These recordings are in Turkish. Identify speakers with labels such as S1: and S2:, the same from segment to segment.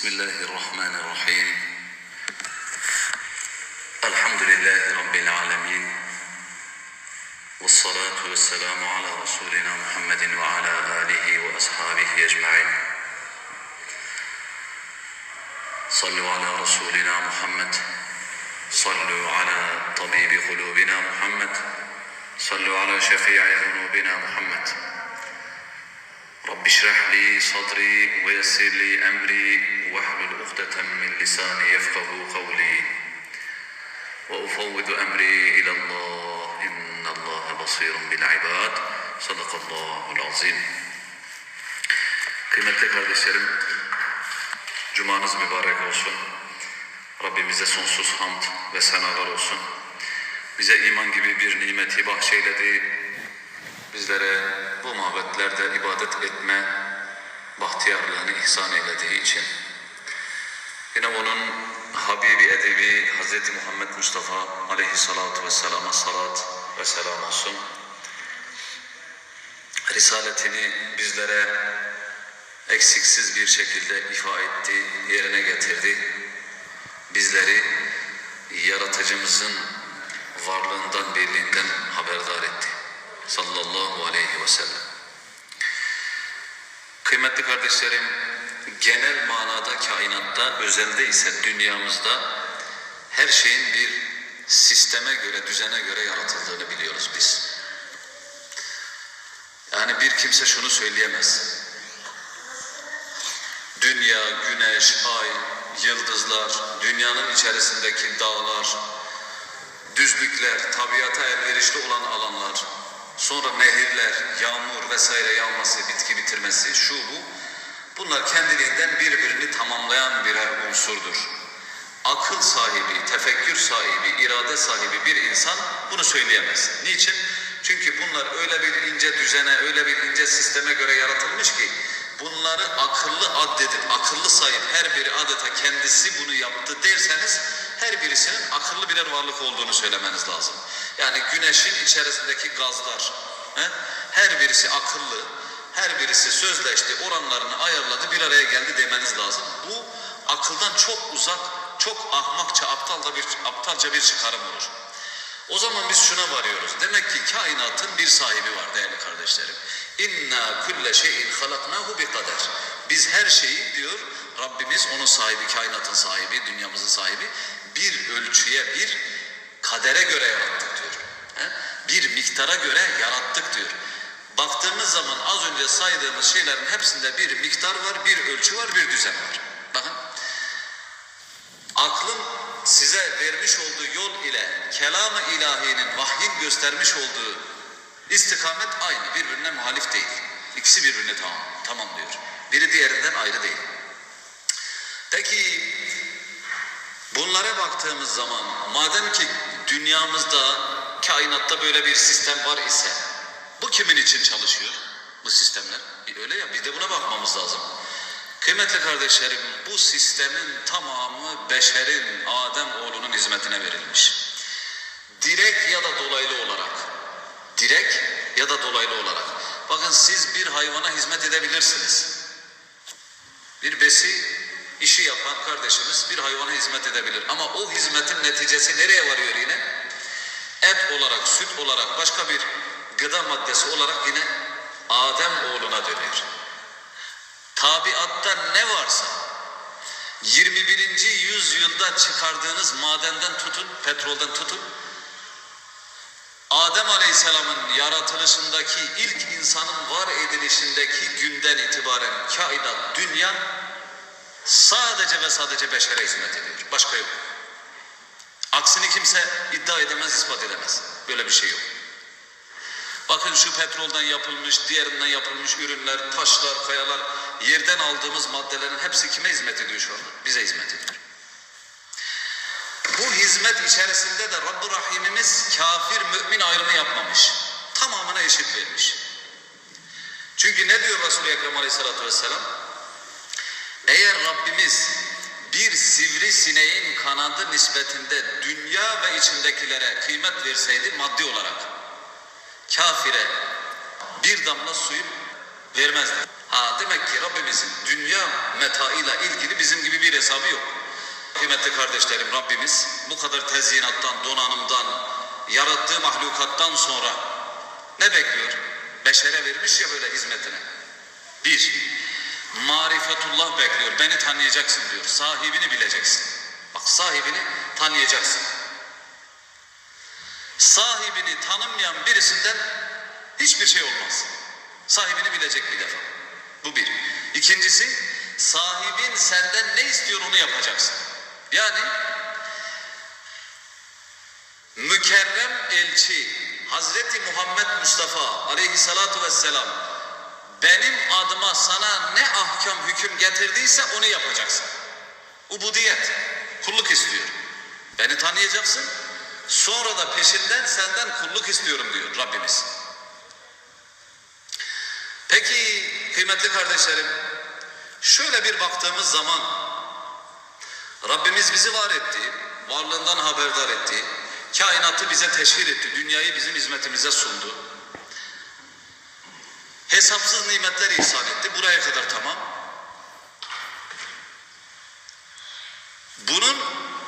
S1: بسم الله الرحمن الرحيم. الحمد لله رب العالمين. والصلاة والسلام على رسولنا محمد وعلى آله وأصحابه أجمعين. صلوا على رسولنا محمد. صلوا على طبيب قلوبنا محمد. صلوا على شفيع ذنوبنا محمد. رب اشرح لي صدري ويسر لي أمري واحلل عقدة من لساني يفقه قولي وأفوض أمري إلى الله إن الله بصير بالعباد صدق الله العظيم Kıymetli kardeşlerim, Cumanız mübarek olsun. Rabbimize sonsuz hamd ve senalar olsun. Bize iman gibi bir nimeti bahşeyledi. Bizlere bu mabetlerde ibadet etme bahtiyarlığını ihsan eylediği için. Yine onun Habibi Edebi Hz. Muhammed Mustafa aleyhissalatu vesselama salat ve selam olsun. Risaletini bizlere eksiksiz bir şekilde ifa etti, yerine getirdi. Bizleri yaratıcımızın varlığından, birliğinden haberdar etti. Sallallahu aleyhi ve sellem. Kıymetli kardeşlerim, genel manada kainatta, özelde ise dünyamızda her şeyin bir sisteme göre, düzene göre yaratıldığını biliyoruz biz. Yani bir kimse şunu söyleyemez. Dünya, güneş, ay, yıldızlar, dünyanın içerisindeki dağlar, düzlükler, tabiata elverişli olan alanlar, sonra nehirler, yağmur vesaire yağması, bitki bitirmesi, şu bu. Bunlar kendiliğinden birbirini tamamlayan birer unsurdur. Akıl sahibi, tefekkür sahibi, irade sahibi bir insan bunu söyleyemez. Niçin? Çünkü bunlar öyle bir ince düzene, öyle bir ince sisteme göre yaratılmış ki bunları akıllı addedip, akıllı sahip her biri adeta kendisi bunu yaptı derseniz her birisinin akıllı birer varlık olduğunu söylemeniz lazım. Yani güneşin içerisindeki gazlar, he, her birisi akıllı, her birisi sözleşti, oranlarını ayarladı, bir araya geldi demeniz lazım. Bu akıldan çok uzak, çok ahmakça, aptalca bir, aptalca bir çıkarım olur. O zaman biz şuna varıyoruz. Demek ki kainatın bir sahibi var değerli kardeşlerim. İnna kulle şeyin halaknahu bi kader. Biz her şeyi diyor Rabbimiz onun sahibi, kainatın sahibi, dünyamızın sahibi bir ölçüye, bir kadere göre. He? Bir miktara göre yarattık diyor. Baktığımız zaman az önce saydığımız şeylerin hepsinde bir miktar var, bir ölçü var, bir düzen var. Bakın aklın size vermiş olduğu yol ile kelam-ı ilahinin vahyin göstermiş olduğu istikamet aynı. Birbirine muhalif değil. İkisi birbirine tamam, tamamlıyor. Biri diğerinden ayrı değil. Peki bunlara baktığımız zaman madem ki dünyamızda kainatta böyle bir sistem var ise bu kimin için çalışıyor bu sistemler? Öyle ya bir de buna bakmamız lazım. Kıymetli kardeşlerim bu sistemin tamamı beşerin Adem oğlunun hizmetine verilmiş. Direkt ya da dolaylı olarak. Direkt ya da dolaylı olarak. Bakın siz bir hayvana hizmet edebilirsiniz. Bir besi işi yapan kardeşimiz bir hayvana hizmet edebilir. Ama o hizmetin neticesi nereye varıyor yine? Et olarak, süt olarak, başka bir gıda maddesi olarak yine Adem oğluna dönüyor. Tabiatta ne varsa 21. yüzyılda çıkardığınız madenden tutun, petrolden tutun, Adem Aleyhisselam'ın yaratılışındaki ilk insanın var edilişindeki günden itibaren kainat, dünya sadece ve sadece beşere hizmet ediyor. Başka yok. Aksini kimse iddia edemez, ispat edemez. Böyle bir şey yok. Bakın şu petrolden yapılmış, diğerinden yapılmış ürünler, taşlar, kayalar, yerden aldığımız maddelerin hepsi kime hizmet ediyor şu anda? Bize hizmet ediyor. Bu hizmet içerisinde de Rabb-ı Rahimimiz kafir mümin ayrımı yapmamış. Tamamına eşit vermiş. Çünkü ne diyor Resul-i Ekrem Aleyhisselatü Vesselam? Eğer Rabbimiz bir sivrisineğin kanadı nispetinde dünya ve içindekilere kıymet verseydi maddi olarak kafire bir damla suyu vermezdi. Ha demek ki Rabbimizin dünya metaıyla ilgili bizim gibi hesabı yok. Kıymetli kardeşlerim Rabbimiz bu kadar tezyinattan, donanımdan, yarattığı mahlukattan sonra ne bekliyor? Beşere vermiş ya böyle hizmetine. Bir, marifetullah bekliyor. Beni tanıyacaksın diyor. Sahibini bileceksin. Bak sahibini tanıyacaksın. Sahibini tanımayan birisinden hiçbir şey olmaz. Sahibini bilecek bir defa. Bu bir. İkincisi, sahibin senden ne istiyor onu yapacaksın. Yani mükerrem elçi Hazreti Muhammed Mustafa aleyhissalatu vesselam adıma sana ne ahkam hüküm getirdiyse onu yapacaksın. Ubudiyet, kulluk istiyor. Beni tanıyacaksın, sonra da peşinden senden kulluk istiyorum diyor Rabbimiz. Peki kıymetli kardeşlerim, şöyle bir baktığımız zaman Rabbimiz bizi var etti, varlığından haberdar etti, kainatı bize teşhir etti, dünyayı bizim hizmetimize sundu. Hesapsız nimetler ihsan etti, buraya kadar tamam. Bunun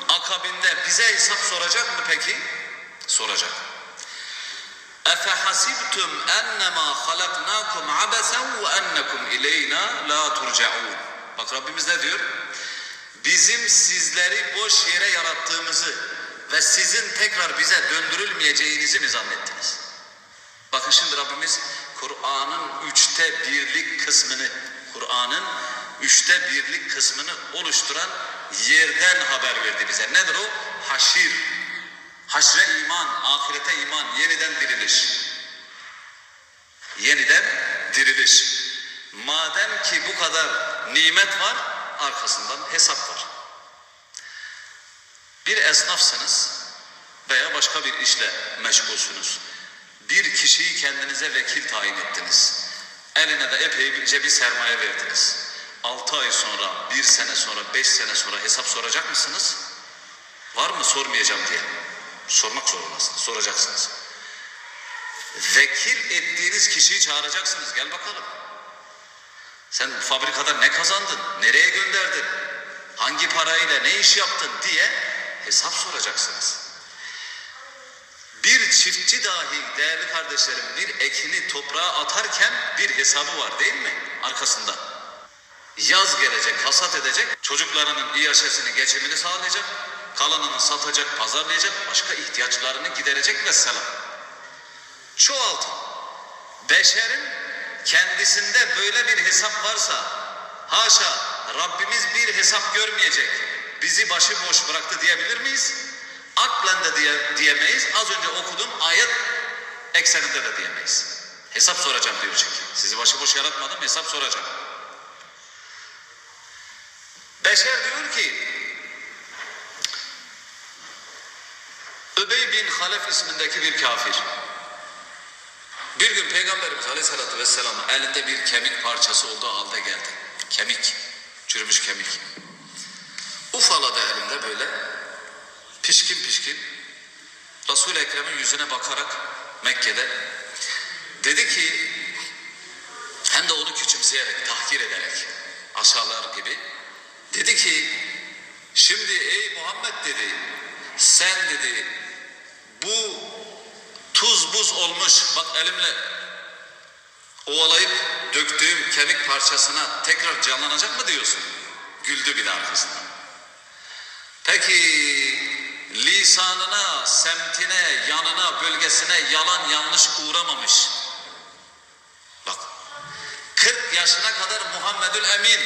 S1: akabinde bize hesap soracak mı peki? Soracak. اَفَحَسِبْتُمْ اَنَّمَا خَلَقْنَاكُمْ عَبَثًا وَاَنَّكُمْ اِلَيْنَا لَا تُرْجَعُونَ Bak Rabbimiz ne diyor? Bizim sizleri boş yere yarattığımızı ve sizin tekrar bize döndürülmeyeceğinizi mi zannettiniz? Bakın şimdi Rabbimiz Kur'an'ın üçte birlik kısmını, Kur'an'ın üçte birlik kısmını oluşturan yerden haber verdi bize. Nedir o? Haşir. Haşre iman, ahirete iman, yeniden diriliş. Yeniden diriliş. Madem ki bu kadar nimet var, arkasından hesap var. Bir esnafsınız veya başka bir işle meşgulsünüz. Bir kişiyi kendinize vekil tayin ettiniz. Eline de epeyce bir sermaye verdiniz. Altı ay sonra, bir sene sonra, beş sene sonra hesap soracak mısınız? Var mı sormayacağım diye. Sormak zorundasınız, soracaksınız. Vekil ettiğiniz kişiyi çağıracaksınız. Gel bakalım. Sen fabrikada ne kazandın? Nereye gönderdin? Hangi parayla ne iş yaptın diye hesap soracaksınız. Çiftçi dahi değerli kardeşlerim bir ekini toprağa atarken bir hesabı var değil mi? Arkasında. Yaz gelecek, hasat edecek, çocuklarının iaşesini, geçimini sağlayacak, kalanını satacak, pazarlayacak, başka ihtiyaçlarını giderecek ve selam. Çoğaltın. Beşerin kendisinde böyle bir hesap varsa, haşa Rabbimiz bir hesap görmeyecek, bizi başıboş bıraktı diyebilir miyiz? Aklen de diye, diyemeyiz, az önce okuduğum ayet ekseninde de diyemeyiz. Hesap soracağım diyor çünkü. Sizi başıboş yaratmadım, hesap soracağım. Beşer diyor ki, Übey bin Halef ismindeki bir kafir. Bir gün Peygamberimiz Aleyhisselatü Vesselam elinde bir kemik parçası olduğu halde geldi. Kemik, çürümüş kemik. Ufaladı elinde böyle, pişkin pişkin. Resul-i Ekrem'in yüzüne bakarak Mekke'de dedi ki, hem de onu küçümseyerek, tahkir ederek, aşağılar gibi. Dedi ki, şimdi ey Muhammed dedi, sen dedi, bu tuz buz olmuş, bak elimle ovalayıp döktüğüm kemik parçasına tekrar canlanacak mı diyorsun? Güldü bir de arkasından. Peki lisanına, semtine, yanına, bölgesine yalan yanlış uğramamış. Bak 40 yaşına kadar Muhammedül Emin.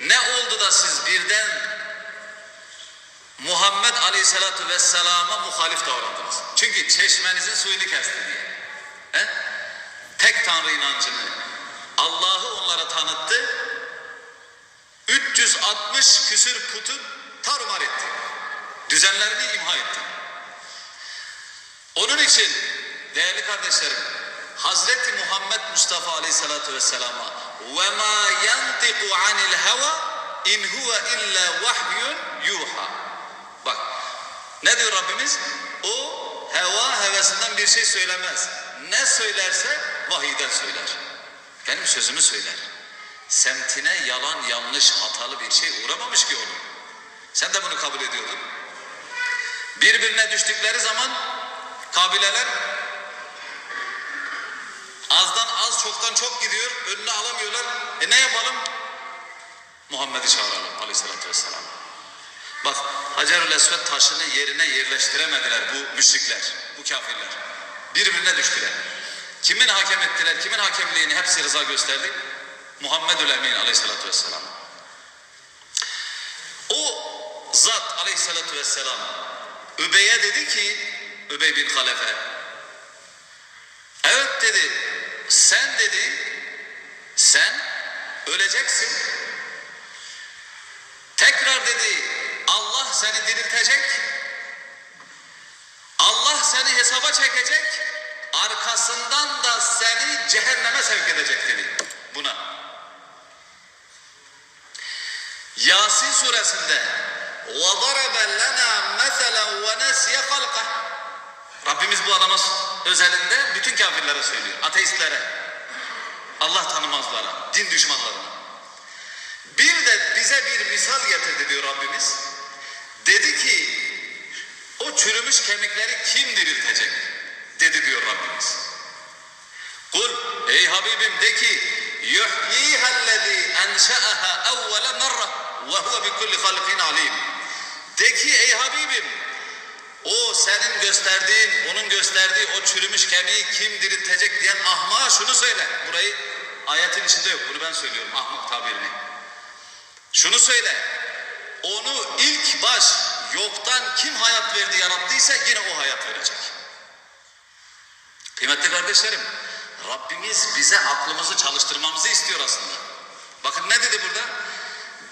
S1: Ne oldu da siz birden Muhammed Aleyhisselatü Vesselam'a muhalif davrandınız? Çünkü çeşmenizin suyunu kesti diye. He? Tek Tanrı inancını Allah'ı onlara tanıttı. 360 küsür putu tarumar etti. Düzenlerini imha etti. Onun için değerli kardeşlerim Hazreti Muhammed Mustafa Aleyhisselatü Vesselam'a ve ma yantiku anil heva in huve illa vahyun yuha. Bak ne diyor Rabbimiz? O heva hevesinden bir şey söylemez. Ne söylerse vahiyden söyler. Benim sözümü söyler. semtine yalan, yanlış, hatalı bir şey uğramamış ki onun. Sen de bunu kabul ediyordun. Birbirine düştükleri zaman kabileler azdan az çoktan çok gidiyor. Önüne alamıyorlar. E ne yapalım? Muhammed'i çağıralım aleyhissalatü vesselam. Bak Hacerül Esved taşını yerine yerleştiremediler bu müşrikler, bu kafirler. Birbirine düştüler. Kimin hakem ettiler, kimin hakemliğini hepsi rıza gösterdi? Muhammedül Emin aleyhissalatü vesselam. O zat aleyhissalatü vesselam Übey'e dedi ki, Übey bin Halefe, evet dedi, sen dedi, sen öleceksin. Tekrar dedi, Allah seni diriltecek. Allah seni hesaba çekecek. Arkasından da seni cehenneme sevk edecek dedi buna. Yasin suresinde وَضَرَبَ لَنَا مَثَلًا وَنَسْيَ خَلْقَهُ Rabbimiz bu adama özelinde bütün kafirlere söylüyor. Ateistlere, Allah tanımazlara, din düşmanlarına. Bir de bize bir misal getirdi diyor Rabbimiz. Dedi ki o çürümüş kemikleri kim diriltecek? Dedi diyor Rabbimiz. Kul ey Habibim de ki yuhyihellezî enşe'aha evvele merre ve huve bi kulli halqin alim. De ki ey Habibim o senin gösterdiğin, onun gösterdiği o çürümüş kemiği kim diriltecek diyen ahmağa şunu söyle. Burayı ayetin içinde yok. Bunu ben söylüyorum ahmak tabirini. Şunu söyle. Onu ilk baş yoktan kim hayat verdi yarattıysa yine o hayat verecek. Kıymetli kardeşlerim, Rabbimiz bize aklımızı çalıştırmamızı istiyor aslında. Bakın ne dedi burada?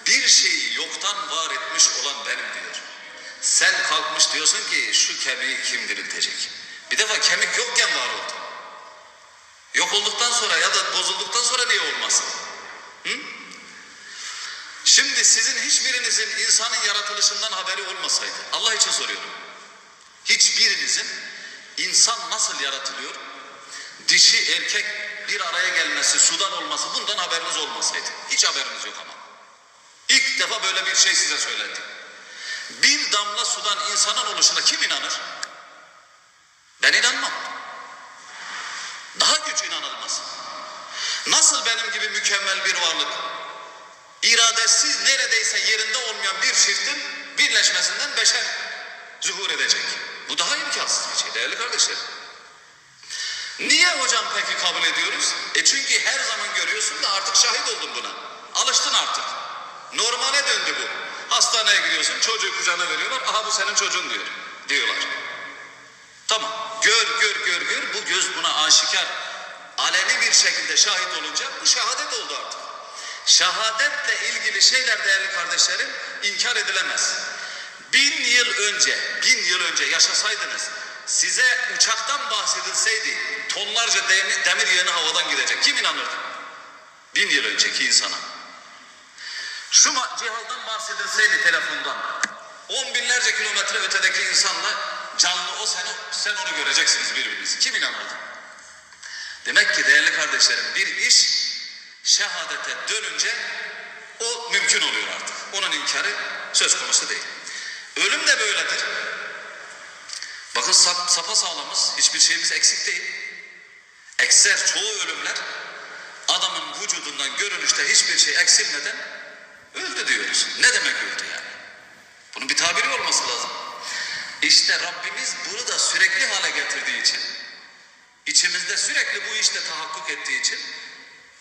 S1: Bir şeyi yoktan var etmiş olan benim diyor. Sen kalkmış diyorsun ki şu kemiği kim diriltecek? Bir defa kemik yokken var oldu. Yok olduktan sonra ya da bozulduktan sonra niye olmasın? Hı? Şimdi sizin hiçbirinizin insanın yaratılışından haberi olmasaydı, Allah için soruyorum. Hiçbirinizin insan nasıl yaratılıyor? Dişi erkek bir araya gelmesi, sudan olması bundan haberiniz olmasaydı. Hiç haberiniz yok ama. İlk defa böyle bir şey size söylendi. Bir damla sudan insanın oluşuna kim inanır? Ben inanmam. Daha güç inanılmaz. Nasıl benim gibi mükemmel bir varlık, iradesiz neredeyse yerinde olmayan bir çiftin birleşmesinden beşer zuhur edecek. Bu daha imkansız bir şey değerli kardeşler. Niye hocam peki kabul ediyoruz? E çünkü her zaman görüyorsun da artık şahit oldun buna. Alıştın artık. Normale döndü bu. Hastaneye gidiyorsun çocuğu kucağına veriyorlar. Aha bu senin çocuğun diyor. Diyorlar. Tamam. Gör gör gör gör. Bu göz buna aşikar. Aleni bir şekilde şahit olunca bu şehadet oldu artık. Şehadetle ilgili şeyler değerli kardeşlerim inkar edilemez. Bin yıl önce, bin yıl önce yaşasaydınız size uçaktan bahsedilseydi tonlarca demir, demir yığını havadan gidecek. Kim inanırdı? Bin yıl önceki insana. Şu cihazdan bahsedilseydi telefondan on binlerce kilometre ötedeki insanla canlı o sen, sen onu göreceksiniz birbirinizi. Kim inanırdı? Demek ki değerli kardeşlerim bir iş şehadete dönünce o mümkün oluyor artık. Onun inkarı söz konusu değil. Ölüm de böyledir. Bakın sap, sapa sağlamız, hiçbir şeyimiz eksik değil. Ekser çoğu ölümler adamın vücudundan görünüşte hiçbir şey eksilmeden öldü diyoruz. Ne demek öldü yani? Bunun bir tabiri olması lazım. İşte Rabbimiz bunu da sürekli hale getirdiği için, içimizde sürekli bu işte tahakkuk ettiği için,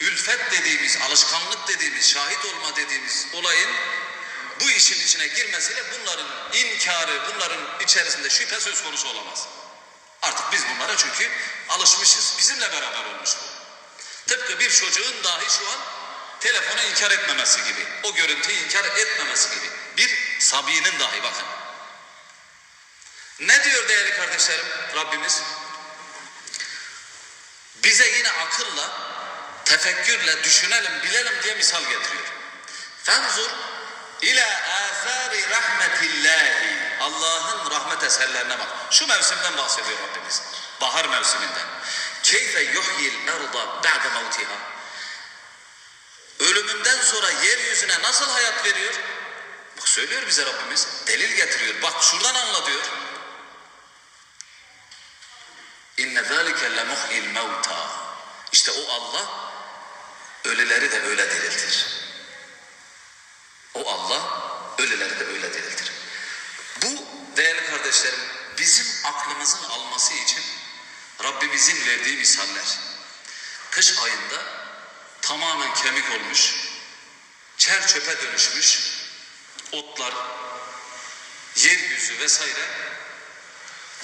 S1: ülfet dediğimiz, alışkanlık dediğimiz, şahit olma dediğimiz olayın bu işin içine girmesiyle bunların inkarı, bunların içerisinde şüphe söz konusu olamaz. Artık biz bunlara çünkü alışmışız. Bizimle beraber olmuş bu. Tıpkı bir çocuğun dahi şu an telefonu inkar etmemesi gibi, o görüntüyü inkar etmemesi gibi. Bir sabinin dahi bakın. Ne diyor değerli kardeşlerim Rabbimiz? Bize yine akılla, tefekkürle düşünelim, bilelim diye misal getiriyor. Fenzur ila afari rahmetillahi. Allah'ın rahmet eserlerine bak. Şu mevsimden bahsediyor Rabbimiz. Bahar mevsiminden. Keyfe yuhyil erda ba'de mevtiha. Ölüm ölümünden sonra yeryüzüne nasıl hayat veriyor? Bak söylüyor bize Rabbimiz. Delil getiriyor. Bak şuradan anla diyor. İnne zâlike lemuhyil mevta. İşte o Allah ölüleri de öyle diriltir. O Allah ölüleri de öyle diriltir. Bu değerli kardeşlerim bizim aklımızın alması için Rabbimizin verdiği misaller. Kış ayında tamamen kemik olmuş, çer çöpe dönüşmüş otlar, yeryüzü vesaire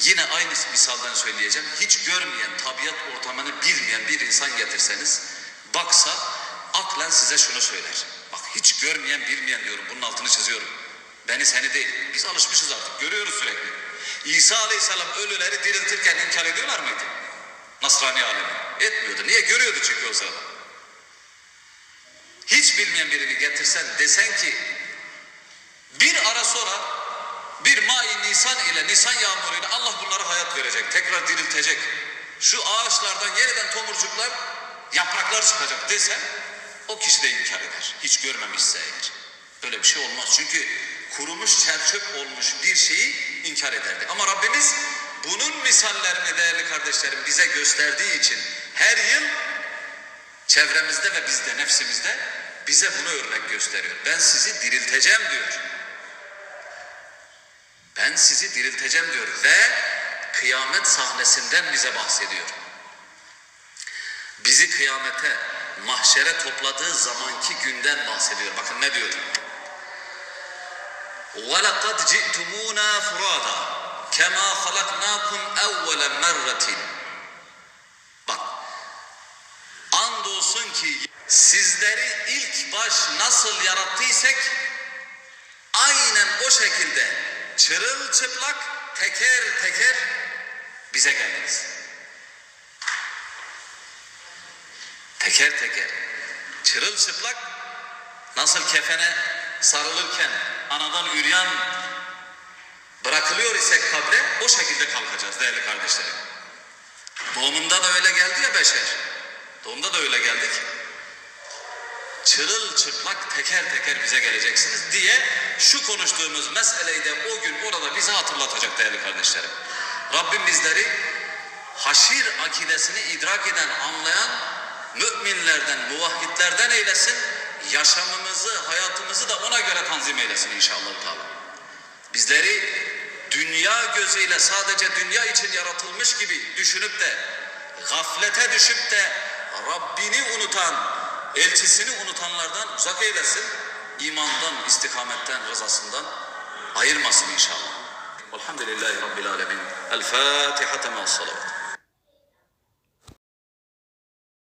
S1: yine aynı misalden söyleyeceğim. Hiç görmeyen, tabiat ortamını bilmeyen bir insan getirseniz baksa aklen size şunu söyler. Bak hiç görmeyen, bilmeyen diyorum. Bunun altını çiziyorum. Beni seni değil. Biz alışmışız artık. Görüyoruz sürekli. İsa Aleyhisselam ölüleri diriltirken inkar ediyorlar mıydı? Nasrani alemi. Etmiyordu. Niye? Görüyordu çünkü o sırada. Hiç bilmeyen birini getirsen desen ki bir ara sonra bir Mai Nisan ile Nisan yağmuruyla Allah bunlara hayat verecek. Tekrar diriltecek. Şu ağaçlardan yeniden tomurcuklar, yapraklar çıkacak desen o kişi de inkar eder. Hiç görmemişse eğer. Böyle bir şey olmaz. Çünkü kurumuş çerçöp olmuş bir şeyi inkar ederdi. Ama Rabbimiz bunun misallerini değerli kardeşlerim bize gösterdiği için her yıl çevremizde ve bizde nefsimizde bize bunu örnek gösteriyor. Ben sizi dirilteceğim diyor. Ben sizi dirilteceğim diyor ve kıyamet sahnesinden bize bahsediyor. Bizi kıyamete, mahşere topladığı zamanki günden bahsediyor. Bakın ne diyor? وَلَقَدْ جِئْتُمُونَا فُرَادًا كَمَا خَلَقْنَاكُمْ اَوَّلَ مَرَّةٍ sizleri ilk baş nasıl yarattıysak aynen o şekilde çırılçıplak teker teker bize geldiniz. Teker teker çırılçıplak nasıl kefene sarılırken anadan üryan bırakılıyor ise kabre o şekilde kalkacağız değerli kardeşlerim. Doğumunda da öyle geldi ya beşer. Doğumda da öyle geldik. Çırılçıplak teker teker bize geleceksiniz diye şu konuştuğumuz meseleyi de o gün orada bize hatırlatacak değerli kardeşlerim. Rabbim bizleri haşir akidesini idrak eden, anlayan müminlerden, muvahhidlerden eylesin. Yaşamımızı, hayatımızı da ona göre tanzim eylesin inşallah. Teala. Bizleri dünya gözüyle sadece dünya için yaratılmış gibi düşünüp de gaflete düşüp de Rabbini unutan, elçisini unutanlardan uzak eylesin. İmandan, istikametten, rızasından ayırmasın inşallah. Velhamdülillahi Rabbil Alemin. El Fatiha tema salavat.